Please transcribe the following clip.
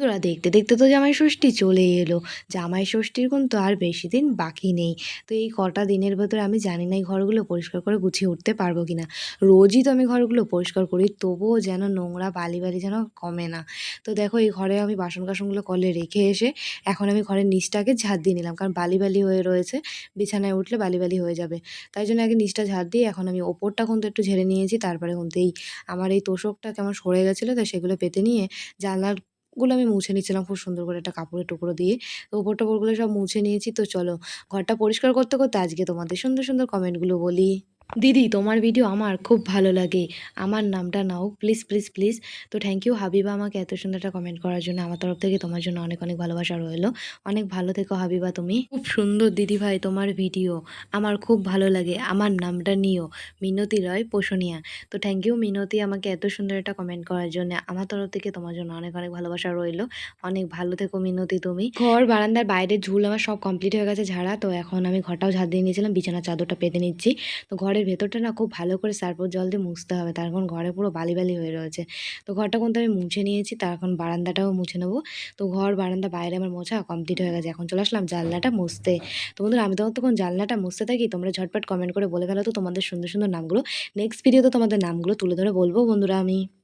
তোরা দেখতে দেখতে তো জামাই ষষ্ঠী চলে এলো। জামাই ষষ্ঠীর কিন্তু আর বেশি দিন বাকি নেই। তো এই কটা দিনের ভেতরে আমি জানি না এই ঘরগুলো পরিষ্কার করে গুছিয়ে উঠতে পারব কি না রোজই তো আমি ঘরগুলো পরিষ্কার করি, তবুও যেন নোংরা বালি বালি যেন কমে না। তো দেখো, এই ঘরে আমি বাসন কাসনগুলো কলে রেখে এসে এখন আমি ঘরের নিচটাকে ঝাঁট দিয়ে নিলাম। কারণ বালি বালি হয়ে রয়েছে, বিছানায় উঠলে বালি বালি হয়ে যাবে। তাই জন্য আগে নিচটা ঝাঁট দিয়ে এখন আমি ওপরটা কিন্তু একটু ঝেড়ে নিয়েছি, তারপরে কিন্তু এই আমার এই তোষকটা কেমন সরে গেছিল, তো সেগুলো পেতে নিয়ে জানলার গুলো আমি মুছে নিচ্ছিলাম খুব সুন্দর করে একটা কাপড়ের টুকরো দিয়ে। তো ওপর টোপরগুলো সব মুছে নিয়েছি। তো চলো, ঘরটা পরিষ্কার করতে করতে আজকে তোমাদের সুন্দর সুন্দর কমেন্টগুলো বলি। দিদি, তোমার ভিডিও আমার খুব ভালো লাগে। আমার নামটা নাও প্লিজ প্লিজ প্লিজ তো থ্যাংক ইউ হাবিবা আমাকে এত সুন্দর একটা কমেন্ট করার জন্য। আমার তরফ থেকে তোমার জন্য অনেক অনেক ভালোবাসা রইল। অনেক ভালো থেকো হাবিবা তুমি। খুব সুন্দর দিদি ভাই, তোমার ভিডিও আমার খুব ভালো লাগে। আমার নামটা নিও, মিনতি রয় পোষণিয়া তো থ্যাংক ইউ মিনতি আমাকে এত সুন্দর একটা কমেন্ট করার জন্য। আমার তরফ থেকে তোমার জন্য অনেক অনেক ভালোবাসা রইল। অনেক ভালো থেকো মিনতি তুমি। ঘর, বারান্দার বাইরের ঝুল আমার সব কমপ্লিট হয়ে গেছে ঝাড়া। তো এখন আমি ঘরটাও ঝাড় দিয়ে নিয়েছিলাম, বিছানার চাদরটা পেতে নিচ্ছি। তো ঘরের ভেতরটা না খুব ভালো করে সার্ফ জল দিয়ে মুছতে হবে। তার কারণ ঘরে পুরো বালি বালি হয়ে রয়েছে। তো ঘরটা কিন্তু আমি মুছে নিয়েছি, তার এখন বারান্দাটাও মুছে নেব। তো ঘর, বারান্দা বাইরে আমার মোছা কমপ্লিট হয়ে গেছে। এখন চলে আসলাম জানলাটা মুছতে। তো বন্ধুরা, আমি তখন তখন জানলাটা মুছতে থাকি। তোমরা ঝটপট কমেন্ট করে বলে ফেলো তো তোমাদের সুন্দর সুন্দর নামগুলো। নেক্সট ভিডিওতে তোমাদের নামগুলো তুলে ধরে বলব বন্ধুরা আমি।